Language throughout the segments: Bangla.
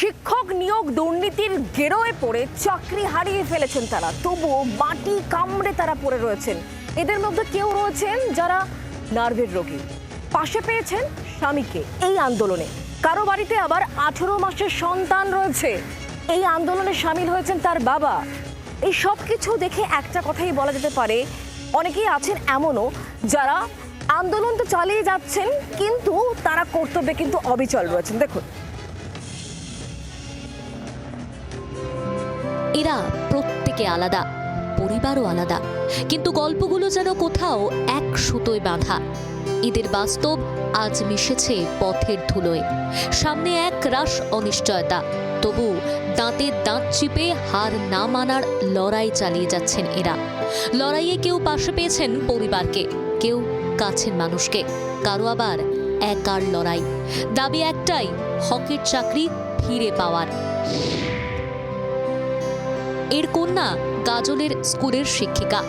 শিক্ষক নিয়োগ দুর্নীতির গেরোয় পড়ে, চাকরি হারিয়ে ফেলেছেন তারা। তবুও মাটি কামড়ে তারা পড়ে রয়েছেন। এদের মধ্যে কেউ রয়েছেন যারা নার্ভের রোগী। পাশে পেয়েছেন স্বামীকে এই আন্দোলনে। কারও বাড়িতে আবার আঠেরো মাসের সন্তান রয়েছে। এই আন্দোলনে সামিল হয়েছেন তার বাবা। এই সব কিছু দেখে একটা কথাই বলা যেতে পারে, অনেকেই আছেন এমনও যারা আন্দোলন তো চালিয়ে যাচ্ছেন, কিন্তু তারা কর্তব্যে কিন্তু অবিচল রয়েছেন। দেখুন এরা প্রত্যেকে আলাদা, পরিবারও আলাদা। কিন্তু গল্পগুলো যেন কোথাও এক সুতোয় বাঁধা। এদের বাস্তব আজ মিশেছে পথের ধুলোয়। সামনে এক রাস অনিশ্চয়তা, তবু দাঁতে দাঁত চিপে হার না মানার লড়াই চালিয়ে যাচ্ছেন এরা। লড়াইয়ে কেউ পাশে পেয়েছেন পরিবারকে, কেউ কাছের মানুষকে, কারও আবার একার লড়াই। দাবি একটাই, হকের চাকরি ফিরে পাওয়ার। এর কন্যা গাজলের স্কুলের শিক্ষিকা।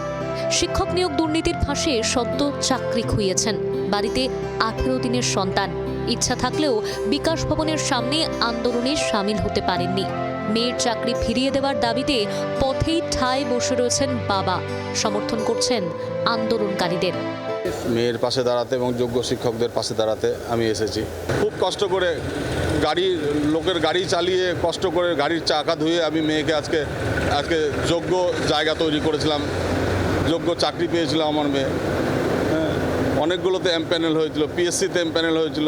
শিক্ষক নিয়োগ দুর্নীতির ফাঁসে সদ্য চাকরি খুইয়েছেন। বাড়িতে আঠেরো দিনের সন্তান। ইচ্ছা থাকলেও বিকাশ ভবনের সামনে আন্দোলনে সামিল হতে পারেননি। মেয়ের চাকরি ফিরিয়ে দেওয়ার দাবিতে পথেই ঠায় বসে রয়েছেন বাবা। সমর্থন করছেন আন্দোলনকারীদের। মেয়ের পাশে দাঁড়াতে এবং যোগ্য শিক্ষকদের পাশে দাঁড়াতে আমি এসেছি। খুব কষ্ট করে গাড়ি, লোকের গাড়ি চালিয়ে কষ্ট করে গাড়ির চাকা ধুয়ে আমি মেয়েকে আজকে আজকে যোগ্য জায়গা তৈরি করেছিলাম। যোগ্য চাকরি পেয়েছিল আমার মেয়ে। হ্যাঁ অনেকগুলোতে এম প্যানেল হয়েছিল, পিএসসিতে এম প্যানেল হয়েছিল।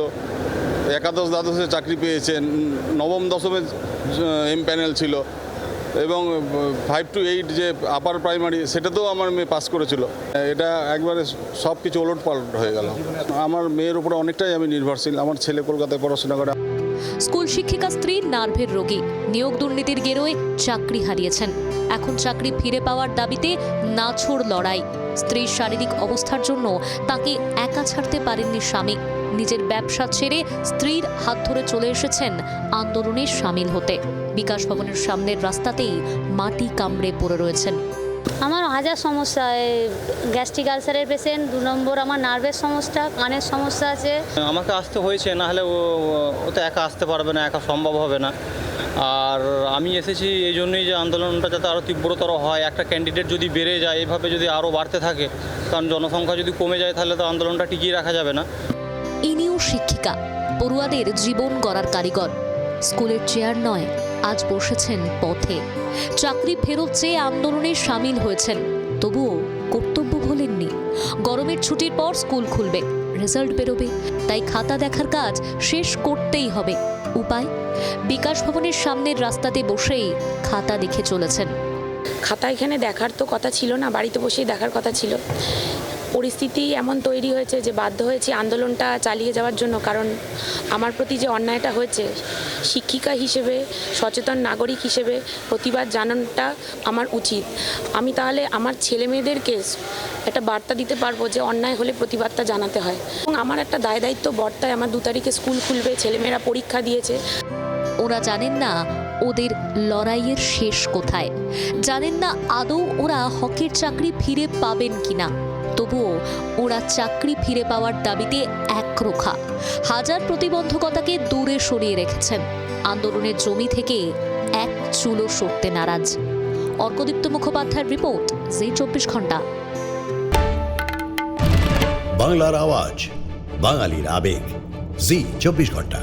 একাদশ দ্বাদশে চাকরি পেয়েছে, নবম দশমে, এম প্যানেল ছিল। এবং ফাইভ টু এইট যে আপার প্রাইমারি সেটাতেও আমার মেয়ে পাস করেছিল। এটা একবারে সব কিছু ওলট পালট হয়ে গেল। আমার মেয়ের উপরে অনেকটাই আমি নির্ভরশীল। আমার ছেলে কলকাতায় পড়াশোনা করে। স্কুল শিক্ষিকা স্ত্রী নার্ভের রোগী। নিয়োগ দুর্নীতির গেরোয় চাকরি হারিয়েছেন। এখন চাকরি ফিরে পাওয়ার দাবিতে নাছোড় লড়াই। স্ত্রীর শারীরিক অবস্থার জন্য তাকে একা ছাড়তে পারেননি স্বামী। নিজের ব্যবসা ছেড়ে স্ত্রীর হাত ধরে চলে এসেছেন। আন্দোলনে সামিল হতে। বিকাশ ভবনের সামনের রাস্তাতেই মাটি কামড়ে পড়ে রয়েছেন। আমার হাজার সমস্যা গ্যাস্ট্রিক আলসারের পেশেন্ট দু নম্বর আমার নার্ভের সমস্যা কানের সমস্যা আছে। আমাকে আসতে হয়েছে না হলে ও ও তো একা আসতে পারবে না একা সম্ভব হবে না। আর আমি এসেছি এই জন্যই যে আন্দোলনটা যাতে আরও তীব্রতর হয় একটা ক্যান্ডিডেট যদি বেড়ে যায় এভাবে যদি আরও বাড়তে থাকে কারণ জনসংখ্যা যদি কমে যায় তাহলে তো আন্দোলনটা টিকিয়ে রাখা যাবে না। ইনিও শিক্ষিকা, পড়ুয়াদের জীবন গড়ার কারিগর। স্কুলের চেয়ার নয়, আজ বসেছেন পথে। চাকরি ফেরত চেয়ে আন্দোলনে সামিল হয়েছেন, তবুও কর্তব্য ভোলেননি। গরমের ছুটির পর স্কুল খুলবে, রেজাল্ট বেরোবে, তাই খাতা দেখার কাজ শেষ করতেই হবে। উপায়? বিকাশ ভবনের সামনের রাস্তাতে বসেই খাতা দেখে চলেছেন। খাতা এখানে দেখার তো কথা ছিল না, বাড়িতে বসেই দেখার কথা ছিল। পরিস্থিতি এমন তৈরি হয়েছে যে বাধ্য হয়েছি আন্দোলনটা চালিয়ে যাওয়ার জন্য, কারণ আমার প্রতি যে অন্যায়টা হয়েছে, শিক্ষিকা হিসেবে, সচেতন নাগরিক হিসেবে প্রতিবাদ জানানোটা আমার উচিত। আমি তাহলে আমার ছেলে মেয়েদেরকে একটা বার্তা দিতে পারব যে অন্যায় হলে প্রতিবাদটা জানাতে হয়। এবং আমার একটা দায় দায়িত্ব বর্তায়, আমার দু তারিখে স্কুল খুলবে ছেলেমেয়েরা পরীক্ষা দিয়েছে। ওরা জানেন না ওদের লড়াইয়ের শেষ কোথায়। জানেন না আদৌ ওরা হকের চাকরি ফিরে পাবেন কিনা। তবুও ওরা চাকরি ফিরে পাওয়ার দাবিতে একরোখা। হাজার প্রতিবন্ধকতাকে দূরে সরিয়ে রেখেছেন। আন্দোলনের জমি থেকে এক চুলো সরতে নারাজ। অর্কদীপ্ত মুখোপাধ্যায়ের রিপোর্ট, জি চব্বিশ ঘণ্টা। বাংলার আওয়াজ, বাঙালির আবেগ, জি চব্বিশ ঘণ্টা।